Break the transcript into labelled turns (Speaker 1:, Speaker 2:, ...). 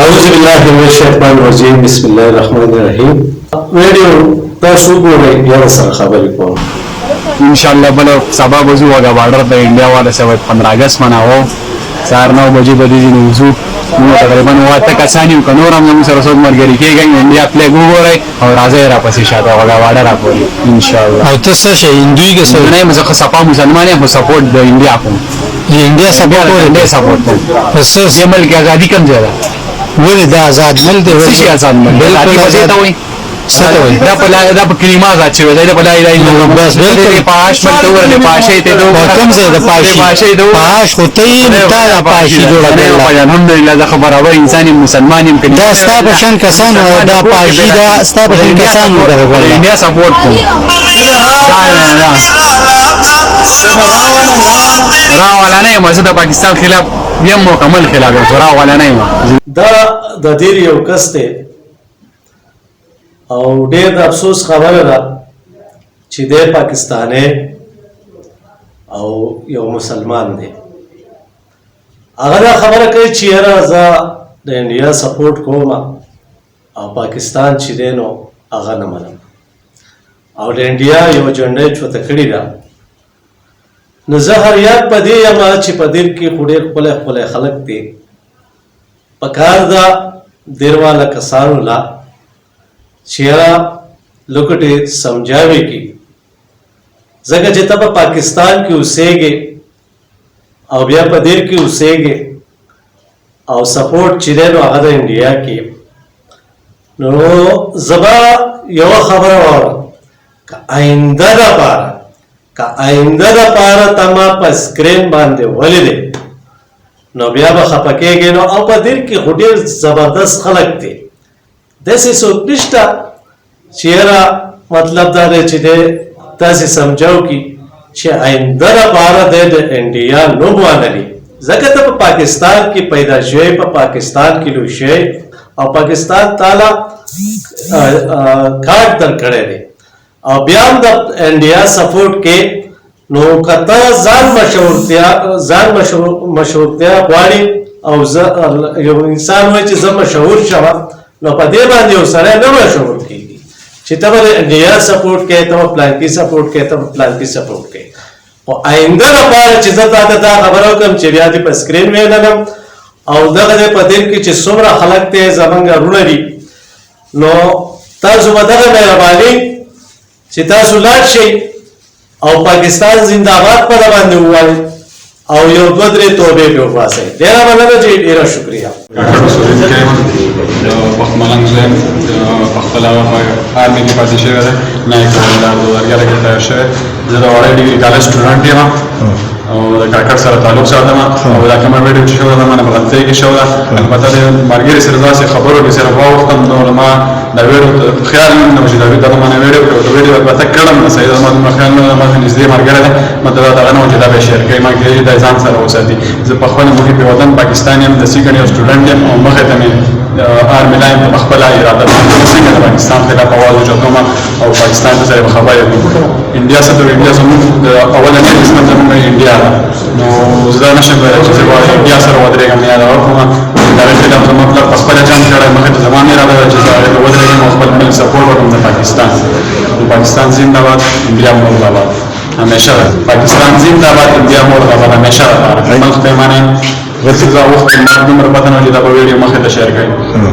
Speaker 1: اعوذ بالله من الشیطان الرجیم بسم الله الرحمن الرحیم ویډیو تاسو ګورئ بیا سره خبرې کوم.
Speaker 2: انشاءالله بل سبا بزو وگا بارڈر پہ انڈیا والے سے پندرہ اگست مناو سار نو بجے بدی دن وزو نو تقریبا ہوا تک اسانی کو نور ہم سر سود مرګری کېږي انډیا پلی ګورای او راځي را پسې شاته وگا بارډر را پوری ان شاء الله
Speaker 3: او ته څه شي هندوی کې څه؟
Speaker 2: نه مزه صفا مسلمان یم سپورټ د انډیا کوم.
Speaker 3: انډیا سبا
Speaker 2: انډیا سپورټ
Speaker 3: پس
Speaker 2: یہ ملک ازادي کم ځای
Speaker 3: ولې دا آزاد مل دی
Speaker 2: شي آزاد په دې
Speaker 3: آزاد
Speaker 2: ته وایي. دا په لا دا په کلمه آزاد شوی دی دا په لا اله الا الله.
Speaker 3: بس بالکل.
Speaker 2: پاش ملته ورته پاشه ته دوه
Speaker 3: په کوم ځای د پاشي؟
Speaker 2: پاشه ته
Speaker 3: پاش خو ته یې نو تا دا پاشي جوړه کړل
Speaker 2: الحمدلله دا خبر اوري انسان مسلمان یم کني
Speaker 3: دا ستا په شان کسان دا پاشي دا ستا په شان کسان دغه کړل.
Speaker 2: انډیا سپورټ کوم. را والا نه یم زه د پاکستان خلاف یم مکمل خلاف یم را والا نه
Speaker 1: دا د دې یو کس دی. او ډېر د افسوس خبره ده چې د پاکستاني او یو مسلمان دی. هغه خبره کوي چې یاره زه د انډیا سپورټ کوم او پاکستان چې دی نو هغه نه منم. او د انډیا یو جنډه چوته کړی ده نو زه هر یاد په دې یم چې په دې کې خو ډېر خپل خپل خلک دي. پکار دا دیرواله کسانو لا چیرې لوکټه سمجھاوي کی ځکه چې په پاکستان کې اوسېږي او بیا دیر کې اوسېږي او سپورټ دی نو هغه د انډیا کې نو زبا یو خبره وره که آینده د پاره که آینده د پاره تما په سکرین باندې ولیدې. نو بیا به خپکیږي نو او په دیر کې خو ډېر زبردست خلک دي. داسې څوک نشته چې یاره مطلب دا دی چې دی تاسې سمجھو کی چې آینده لپاره دی د انډیا نوم وانلي ځکه ته په پاکستان کې پیدا شوی په پاکستان کې لوی شوی او پاکستان تعالی کارت در کړی دی او بیا هم د انډیا سپورټ کې نو کته ځان مشهورتیا ځان مشهور مشهورتیا غواړي او یو انسان وای چې زه مشهور شوم نو په دې باندې یو سره نه مشهور کیږي. چې ته به انډیا سپورټ کې ته پلان کې سپورټ کې ته پلان کې سپورټ کې. او آینده لپاره چې زه تاسو ته خبرو کوم چې بیا دې په سکرین وینم او دغه په دې کې چې څومره خلک ته زمونږ رونه دي نو تاسو به دغه مهرباني چې تاسو لاړ شئ او پاکستان زنده‌باد په باندې ووایي او یو دوه درې توبې په واسه ډیره مننه چې ډیره شکریا
Speaker 4: وخت ملنګ زم په خپل آرمي کې پاتې شوی دی نه یې کومدار د ورګره کې تیر شوی. زه د ډیګري کالج سټوډنټ یم او د کرکټ سره تعلق ساتم او دا کومه ویډیو چې شوه دا ما په غلطۍ کې شوه البته د مرګري سره داسې خبرو به سره واوښتم نو ما دا ویډیو خیال نه نو چې دا ویډیو ما نه ویډیو کړو ویډیو البته کړم نه صحیح ما ما خیال نه ما نږدې مرګره ده ما دا دا نه چې دا به شیر کوي ما کې دا ځان سره وساتي زه په خپل ملي په وطن پاکستان یم د سیګن یو سټوډنټ یم او مخه ته آر ملایم په خپل اراده څنګه د پاکستان ته په واجب کوم او پاکستان ته خبرې کوم انډیا سره انډیا زموږ د اولنې قسمت زموږ انډیا نو زه نشم ویلی چې زه به انډیا سره ودرېږم یا دا وکړم دا خلاف زموږ مطلب په خپل ځان کړی مخه ته زمانه اراده ده چې زه هغې ته ودرېږم او خپل ملک سپورټ وکړم د پاکستان د پاکستان زنده باد انډیا مرده همیشه پاکستان زنده باد انډیا مرده همیشه ده ملک پیمانه دا وخت ما دومره پته نه چې دا ویډیو مخه ته شیر کړي